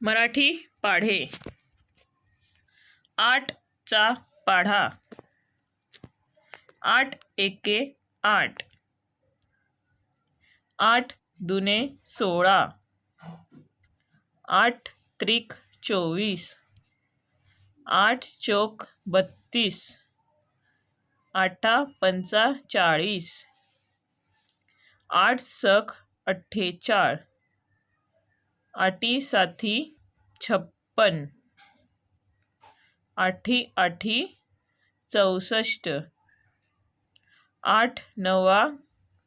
मराठी पाढे. आठचा पाढा. आठ एके आठ. आठ दुने सोळा. आठ त्रिक चोवीस. आठ चोक बत्तीस. आठा पंचा चाळीस. आठ सख अठ्ठेचाळ. आठी साथी छप्पन. आठी आठी चौसष्ट. आठ नवा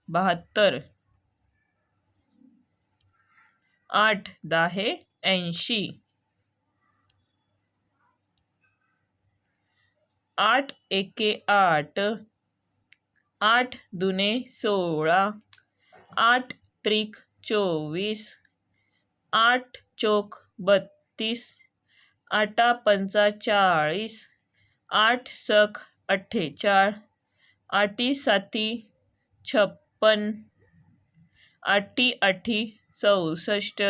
बहात्तर. आठ दहा ऐंशी. आठ एके आठ. आठ दुने सोळा. आठ त्रिक चोवीस. आठ चोक बत्तीस. आठा पंचा चाळीस आठ सख अठ्ठेचाळ आठी साती छप्पन आठी आठी चौसष्ट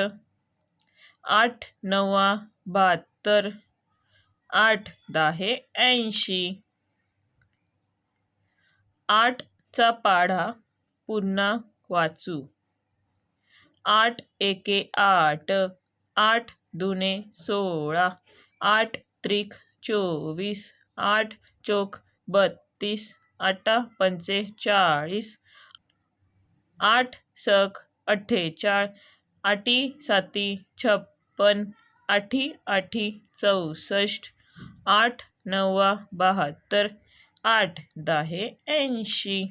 आठ नवा बहात्तर आठ दहा ऐंशी. आठचा पाढा पुन्हा वाचू. आठ एके आठ आठ दुने सोळा आठ त्रिक चोवीस आठ चोक बत्तीस आठा पंचे चाळीस आठ सक अठ्ठेचाळ आठी साती छप्पन आठी आठी चौसष्ट आठ नवा बहात्तर आठ दहा ऐंशी.